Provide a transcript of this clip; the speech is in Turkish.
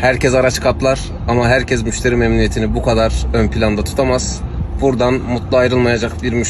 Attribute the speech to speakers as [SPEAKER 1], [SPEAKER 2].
[SPEAKER 1] Herkes araç katlar ama herkes müşteri memnuniyetini bu kadar ön planda tutamaz. Buradan mutlu ayrılmayacak bir müşteri